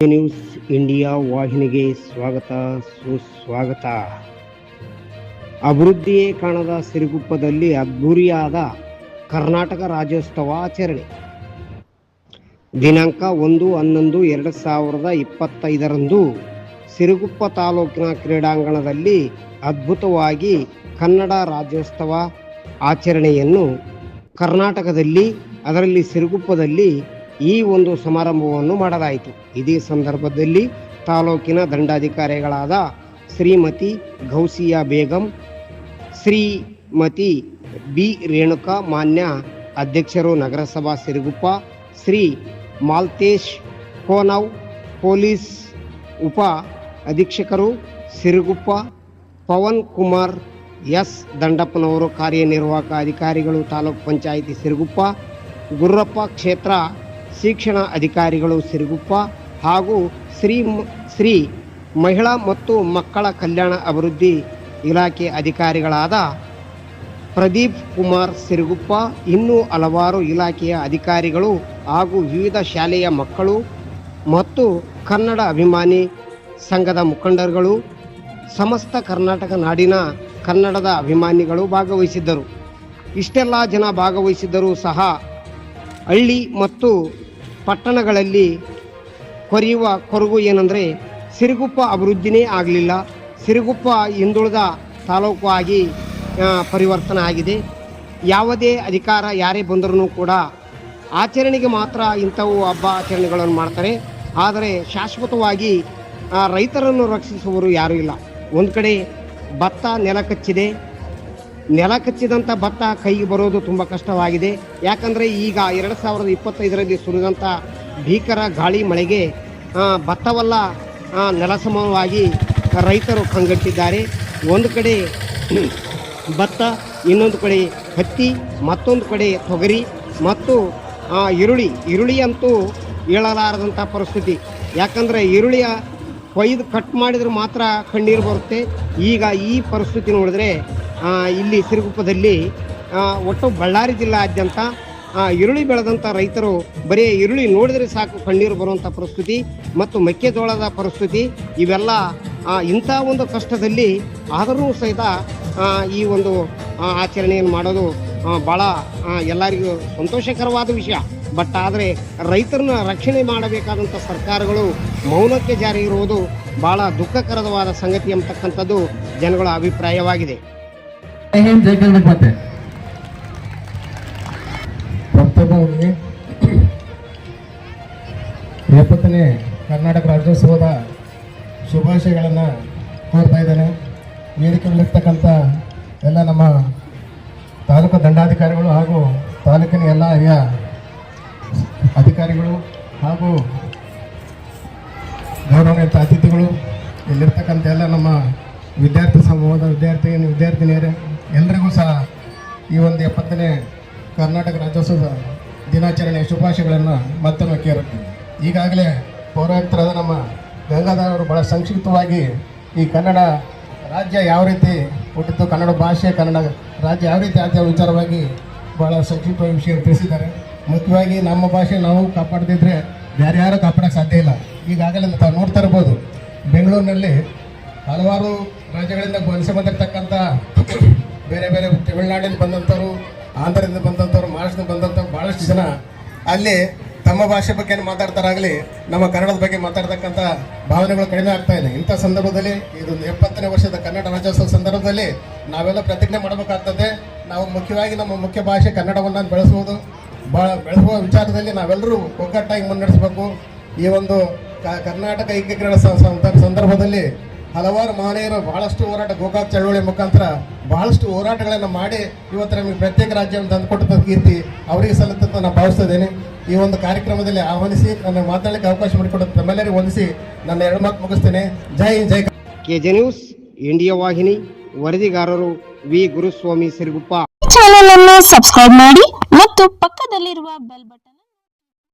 News India ವಾಹಿನಿಗೆ ಸ್ವಾಗತ, ಸುಸ್ವಾಗತ. ಅಭಿವೃದ್ಧಿಯೇ ಕಾಣದ ಸಿರುಗುಪ್ಪದಲ್ಲಿ ಅದ್ಧೂರಿಯಾದ ಕರ್ನಾಟಕ ರಾಜ್ಯೋತ್ಸವ ಆಚರಣೆ. ದಿನಾಂಕ ಒಂದು ಹನ್ನೊಂದು ಎರಡು ಸಾವಿರದ ಇಪ್ಪತ್ತೈದರಂದು ಸಿರುಗುಪ್ಪ ತಾಲೂಕಿನ ಕ್ರೀಡಾಂಗಣದಲ್ಲಿ ಅದ್ಭುತವಾಗಿ ಕನ್ನಡ ರಾಜ್ಯೋತ್ಸವ ಆಚರಣೆಯನ್ನು ಕರ್ನಾಟಕದಲ್ಲಿ, ಅದರಲ್ಲಿ ಸಿರುಗುಪ್ಪದಲ್ಲಿ ಈ ಒಂದು ಸಮಾರಂಭವನ್ನು ಮಾಡಲಾಯಿತು. ಇದೇ ಸಂದರ್ಭದಲ್ಲಿ ತಾಲೂಕಿನ ದಂಡಾಧಿಕಾರಿಗಳಾದ ಶ್ರೀಮತಿ ಗೌಸಿಯಾ ಬೇಗಂ, ಶ್ರೀಮತಿ ಬಿ ರೇಣುಕಾ ಮಾನ್ಯ ಅಧ್ಯಕ್ಷರು ನಗರಸಭಾ ಸಿರುಗುಪ್ಪ, ಶ್ರೀ ಮಾಲ್ತೇಶ್ ಕೋನವ್ ಪೊಲೀಸ್ ಉಪ ಅಧೀಕ್ಷಕರು ಸಿರುಗುಪ್ಪ, ಪವನ್ ಕುಮಾರ್ ಎಸ್ ದಂಡಪ್ಪನವರು, ಕಾರ್ಯನಿರ್ವಾಹಕ ಅಧಿಕಾರಿಗಳು, ತಾಲೂಕು ಪಂಚಾಯಿತಿ ಸಿರುಗುಪ್ಪ, ಗುರ್ರಪ್ಪ ಕ್ಷೇತ್ರ ಶಿಕ್ಷಣ ಅಧಿಕಾರಿಗಳು ಸಿರುಗುಪ್ಪ ಹಾಗೂ ಶ್ರೀ ಶ್ರೀ ಮಹಿಳಾ ಮತ್ತು ಮಕ್ಕಳ ಕಲ್ಯಾಣ ಅಭಿವೃದ್ಧಿ ಇಲಾಖೆ ಅಧಿಕಾರಿಗಳಾದ ಪ್ರದೀಪ್ ಕುಮಾರ್ ಸಿರುಗುಪ್ಪ, ಇನ್ನೂ ಹಲವಾರು ಇಲಾಖೆಯ ಅಧಿಕಾರಿಗಳು ಹಾಗೂ ವಿವಿಧ ಶಾಲೆಯ ಮಕ್ಕಳು ಮತ್ತು ಕನ್ನಡ ಅಭಿಮಾನಿ ಸಂಘದ ಮುಖಂಡರುಗಳು, ಸಮಸ್ತ ಕರ್ನಾಟಕ ನಾಡಿನ ಕನ್ನಡದ ಅಭಿಮಾನಿಗಳು ಭಾಗವಹಿಸಿದ್ದರು. ಇಷ್ಟೆಲ್ಲ ಜನ ಭಾಗವಹಿಸಿದ್ದರೂ ಸಹ ಹಳ್ಳಿ ಮತ್ತು ಪಟ್ಟಣಗಳಲ್ಲಿ ಕೊರೆಯುವ ಕೊರಗು ಏನಂದರೆ ಸಿರುಗುಪ್ಪ ಅಭಿವೃದ್ಧಿನೇ ಆಗಲಿಲ್ಲ. ಸಿರುಗುಪ್ಪ ಹಿಂದುಳಿದ ತಾಲೂಕು ಆಗಿ ಪರಿವರ್ತನೆ ಆಗಿದೆ. ಯಾವುದೇ ಅಧಿಕಾರ ಯಾರೇ ಬಂದರೂ ಕೂಡ ಆಚರಣೆಗೆ ಮಾತ್ರ ಇಂಥವು ಹಬ್ಬ ಆಚರಣೆಗಳನ್ನು ಮಾಡ್ತಾರೆ. ಆದರೆ ಶಾಶ್ವತವಾಗಿ ರೈತರನ್ನು ರಕ್ಷಿಸುವವರು ಯಾರೂ ಇಲ್ಲ. ಒಂದು ಕಡೆ ಭತ್ತ ನೆಲ ಕಚ್ಚಿದೆ. ನೆಲ ಕಚ್ಚಿದಂಥ ಭತ್ತ ಕೈಗೆ ಬರೋದು ತುಂಬ ಕಷ್ಟವಾಗಿದೆ. ಯಾಕಂದರೆ ಈಗ ಎರಡು ಸಾವಿರದ ಇಪ್ಪತ್ತೈದರಲ್ಲಿ ಸುರಿದಂಥ ಭೀಕರ ಗಾಳಿ ಮಳೆಗೆ ಭತ್ತವಲ್ಲ ನೆಲ ಸಮವಾಗಿ ನೆಲಸಮವಾಗಿ ರೈತರು ಕಂಗಟ್ಟಿದ್ದಾರೆ. ಒಂದು ಕಡೆ ಭತ್ತ, ಇನ್ನೊಂದು ಕಡೆ ಹತ್ತಿ, ಮತ್ತೊಂದು ಕಡೆ ತೊಗರಿ ಮತ್ತು ಈರುಳ್ಳಿ. ಈರುಳ್ಳಿ ಅಂತೂ ಹೇಳಲಾರದಂಥ ಪರಿಸ್ಥಿತಿ. ಯಾಕಂದರೆ ಈರುಳ್ಳಿಯ ಕೊಯ್ದು ಕಟ್ ಮಾಡಿದ್ರೆ ಮಾತ್ರ ಕಣ್ಣೀರು ಬರುತ್ತೆ. ಈಗ ಈ ಪರಿಸ್ಥಿತಿ ನೋಡಿದ್ರೆ ಇಲ್ಲಿ ಸಿರುಗುಪ್ಪದಲ್ಲಿ ಒಟ್ಟು ಬಳ್ಳಾರಿ ಜಿಲ್ಲಾದ್ಯಂತ ಈರುಳ್ಳಿ ಬೆಳೆದಂಥ ರೈತರು ಬರೀ ಈರುಳ್ಳಿ ನೋಡಿದರೆ ಸಾಕು ಕಣ್ಣೀರು ಬರುವಂಥ ಪರಿಸ್ಥಿತಿ ಮತ್ತು ಮೆಕ್ಕೆಜೋಳದ ಪರಿಸ್ಥಿತಿ, ಇವೆಲ್ಲ ಇಂಥ ಒಂದು ಕಷ್ಟದಲ್ಲಿ ಆದರೂ ಸಹಿತ ಈ ಒಂದು ಆಚರಣೆಯನ್ನು ಮಾಡೋದು ಭಾಳ ಎಲ್ಲರಿಗೂ ಸಂತೋಷಕರವಾದ ವಿಷಯ. ಬಟ್ ಆದರೆ ರೈತರನ್ನ ರಕ್ಷಣೆ ಮಾಡಬೇಕಾದಂಥ ಸರ್ಕಾರಗಳು ಮೌನಕ್ಕೆ ಜಾರಿ ಇರುವುದು ಭಾಳ ದುಃಖಕರವಾದ ಸಂಗತಿ ಎಂಬತಕ್ಕಂಥದ್ದು ಜನಗಳ ಅಭಿಪ್ರಾಯವಾಗಿದೆ. ಹಿಂದ್ ಜೈ ಕರ್ನಾಟಕ ಮತ್ತೆ. ಕರ್ನಾಟಕ ರಾಜ್ಯೋತ್ಸವದ ಶುಭಾಶಯಗಳನ್ನು ಕೋರ್ತಾ ಇದ್ದೇನೆ. ವೇದಿಕೆಯಲ್ಲಿರ್ತಕ್ಕಂಥ ಎಲ್ಲ ನಮ್ಮ ತಾಲೂಕು ದಂಡಾಧಿಕಾರಿಗಳು ಹಾಗೂ ತಾಲೂಕಿನ ಎಲ್ಲ ಹಿರಿಯ ಅಧಿಕಾರಿಗಳು ಹಾಗೂ ಗೌರವಾನ್ವಿತ ಅತಿಥಿಗಳು, ಇಲ್ಲಿರ್ತಕ್ಕಂಥ ಎಲ್ಲ ನಮ್ಮ ವಿದ್ಯಾರ್ಥಿ ಸಮೂಹದ ವಿದ್ಯಾರ್ಥಿ ವಿದ್ಯಾರ್ಥಿನಿಯರೇ ಎಲ್ರಿಗೂ ಸಹ ಈ ಒಂದು ಎಪ್ಪತ್ತನೇ ಕರ್ನಾಟಕ ರಾಜ್ಯೋತ್ಸವದ ದಿನಾಚರಣೆಯ ಶುಭಾಶಯಗಳನ್ನು ಮತ್ತೊಮ್ಮೆ ಕೇಳುತ್ತೇನೆ ಈಗಾಗಲೇ ಪೌರಾಯುಕ್ತರಾದ ನಮ್ಮ ಗಂಗಾಧರ ಅವರು ಬಹಳ ಸಂಕ್ಷಿಪ್ತವಾಗಿ ಈ ಕನ್ನಡ ರಾಜ್ಯ ಯಾವ ರೀತಿ ಹುಟ್ಟಿತು, ಕನ್ನಡ ಭಾಷೆ, ಕನ್ನಡ ರಾಜ್ಯ ಯಾವ ರೀತಿ ಆದ ವಿಚಾರವಾಗಿ ಬಹಳ ಸಂಕ್ಷಿಪ್ತವಾಗಿ ವಿಷಯ ತಿಳಿಸಿದ್ದಾರೆ. ಮುಖ್ಯವಾಗಿ ನಮ್ಮ ಭಾಷೆ ನಾವು ಕಾಪಾಡದಿದ್ದರೆ ಬೇರೆ ಯಾರು ಕಾಪಾಡೋಕ್ಕೆ ಸಾಧ್ಯ ಇಲ್ಲ. ಈಗಾಗಲೇ ತಾವು ನೋಡ್ತಾ ಇರ್ಬೋದು, ಬೆಂಗಳೂರಿನಲ್ಲಿ ಹಲವಾರು ರಾಜ್ಯಗಳಿಂದ ವಲಸೆ ಬಂದಿರತಕ್ಕಂಥ ಬೇರೆ ಬೇರೆ ತಮಿಳುನಾಡಿಂದ ಬಂದಂಥವ್ರು ಆಂಧ್ರದಿಂದ ಬಂದಂಥವ್ರು ಮಹಾರಾಷ್ಟ್ರದಿಂದ ಬಂದಂಥವ್ರು ಭಾಳಷ್ಟು ಜನ ಅಲ್ಲಿ ತಮ್ಮ ಭಾಷೆ ಬಗ್ಗೆ ಮಾತಾಡ್ತಾರಾಗಲಿ, ನಮ್ಮ ಕನ್ನಡದ ಬಗ್ಗೆ ಮಾತಾಡ್ತಕ್ಕಂಥ ಭಾವನೆಗಳು ಕಡಿಮೆ ಆಗ್ತಾ ಇದೆ. ಇಂಥ ಸಂದರ್ಭದಲ್ಲಿ, ಇದೊಂದು ಎಪ್ಪತ್ತನೇ ವರ್ಷದ ಕನ್ನಡ ರಾಜ್ಯೋತ್ಸವ ಸಂದರ್ಭದಲ್ಲಿ ನಾವೆಲ್ಲ ಪ್ರತಿಜ್ಞೆ ಮಾಡಬೇಕಾಗ್ತದೆ. ನಾವು ಮುಖ್ಯವಾಗಿ ನಮ್ಮ ಮುಖ್ಯ ಭಾಷೆ ಕನ್ನಡವನ್ನು ಬೆಳೆಸುವುದು. ಭಾಳ ಬೆಳೆಸುವ ವಿಚಾರದಲ್ಲಿ ನಾವೆಲ್ಲರೂ ಒಗ್ಗಟ್ಟಾಗಿ ಮುನ್ನಡೆಸಬೇಕು. ಈ ಒಂದು ಕರ್ನಾಟಕ ಏಕೀಕರಣ ಸಂದರ್ಭದಲ್ಲಿ ಹಲವಾರು ಮಹನೀಯರು ಬಹಳಷ್ಟು ಹೋರಾಟ ಗೋಕಾಕ್ ಚಳವಳಿ ಮುಖಾಂತರ ಬಹಳಷ್ಟು ಹೋರಾಟಗಳನ್ನು ಮಾಡಿ ಇವತ್ತು ನಮಗೆ ಪ್ರತ್ಯೇಕ ರಾಜ್ಯವನ್ನು ತಂದುಕೊಟ್ಟಂಥ ಕೀರ್ತಿ ಅವರಿಗೆ ಸಲ್ಲುತ್ತೆ ನಾನು ಭಾವಿಸ್ತಿದ್ದೇನೆ. ಈ ಒಂದು ಕಾರ್ಯಕ್ರಮದಲ್ಲಿ ಆಹ್ವಾನಿಸಿ ನನ್ನ ಮಾತಾಡಲಿಕ್ಕೆ ಅವಕಾಶ ಮಾಡಿಕೊಟ್ಟು ತಮ್ಮೆಲ್ಲರಿಗೂ ವಂದಿಸಿ ನನ್ನ ಎರಡು ಮಾತು ಮುಗಿಸ್ತೇನೆ. ಜೈ ಹಿಂದ್, ಜೈ Karnataka. K J news India ವಾಹಿನಿ ವರದಿಗಾರರು ವಿ. ಗುರುಸ್ವಾಮಿ ಸಿರಿಗುಪ್ಪ. ಚಾನೆಲ್ ಅನ್ನು ಸಬ್ಸ್ಕ್ರೈಬ್ ಮಾಡಿ ಮತ್ತು ಪಕ್ಕದಲ್ಲಿರುವ ಬೆಲ್ ಬಟನ್